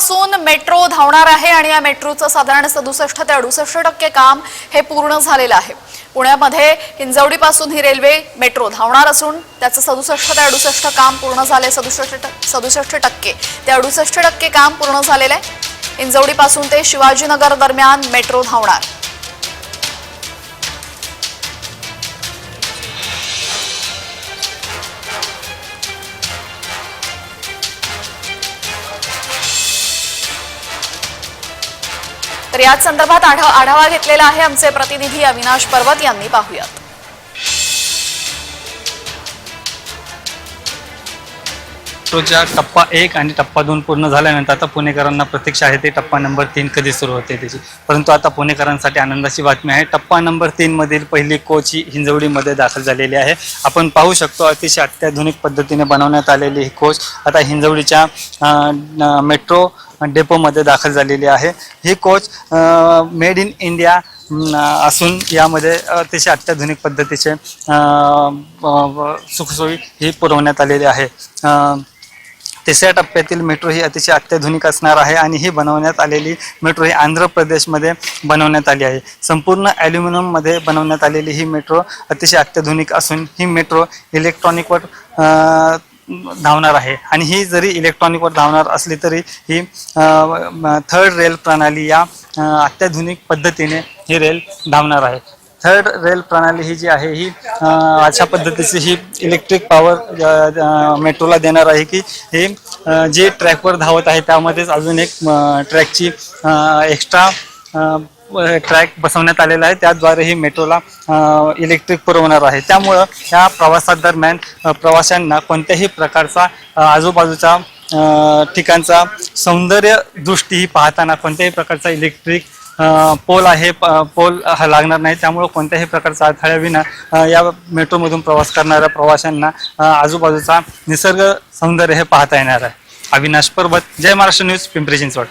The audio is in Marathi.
पासून मेट्रो धावणार आहे आणि या मेट्रोचं साधारण सदुसष्ट ते अडुसष्ट टक्के काम हे पूर्ण झालेलं आहे. पुण्यामध्ये हिंजवडीपासून ही रेल्वे मेट्रो धावणार असून त्याचं सदुसष्ट ते अडुसष्ट काम पूर्ण झाले सदुसष्ट सदुसष्ट टक्के. ते अडुसष्ट टक्के काम पूर्ण झालेलं आहे. हिंजवडीपासून ते शिवाजीनगर दरम्यान मेट्रो धावणार. तर याच संदर्भात आढा आढावा घेतलेला आहे आमचे प्रतिनिधी अविनाश पर्वत यांनी. पाहूयात. मेट्रोच्या टप्पा एक आणि टप्पा दोन पूर्ण झाल्यानंतर आता पुणेकरांना प्रतीक्षा आहे. ते टप्पा नंबर तीन कधी सुरू होते त्याची. परंतु आता पुणेकरांसाठी आनंदाची बातमी आहे. टप्पा नंबर तीन मधील पहिली कोच ही हिंजवडीमध्ये दाखल झालेली आहे. आपण पाहू शकतो अतिशय अत्याधुनिक पद्धतीने बनवण्यात आलेली ही कोच. आता हिंजवडीच्या मेट्रो डेपोमध्ये दाखल झालेली आहे. ही कोच मेड इन इंडिया असून यामध्ये अतिशय अत्याधुनिक पद्धतीचे सुखसोयी ही पुरवण्यात आलेली आहे. तिसऱ्या टप्प्यातील मेट्रो ही अतिशय अत्याधुनिक असणार आहे आणि ही बनवण्यात आलेली मेट्रो ही आंध्र प्रदेशमध्ये बनवण्यात आली आहे. संपूर्ण ॲल्युमिनियममध्ये बनवण्यात आलेली ही मेट्रो अतिशय अत्याधुनिक असून ही मेट्रो इलेक्ट्रॉनिकवर धावणार आहे. आणि ही जरी इलेक्ट्रॉनिकवर धावणार असली तरी ही थर्ड रेल प्रणाली या अत्याधुनिक पद्धतीने ही रेल धावणार आहे. थर्ड रेल प्रणाली ही जी आहे ही अशा पद्धतीची ही इलेक्ट्रिक पॉवर मेट्रोला देणार आहे की हे जे ट्रॅकवर धावत आहे त्यामध्येच अजून एक ट्रॅकची एक्स्ट्रा ट्रॅक बसवण्यात आलेला आहे. त्याद्वारे ही मेट्रोला इलेक्ट्रिक पुरवणार आहे. त्यामुळं या प्रवासादरम्यान प्रवाशांना कोणत्याही प्रकारचा आजूबाजूचा ठिकाणचा सौंदर्य दृष्टी ही पाहताना कोणत्याही प्रकारचा इलेक्ट्रिक पोल आहे प- पोल हा लागणार नाही. त्यामुळं कोणत्याही प्रकारचा अडथळ्याविना या मेट्रोमधून प्रवास करणाऱ्या प्रवाशांना आजूबाजूचा निसर्ग सौंदर्य हे पाहता येणार आहे. अविनाश पर्वत जय महाराष्ट्र न्यूज पिंपरी चिंचवड.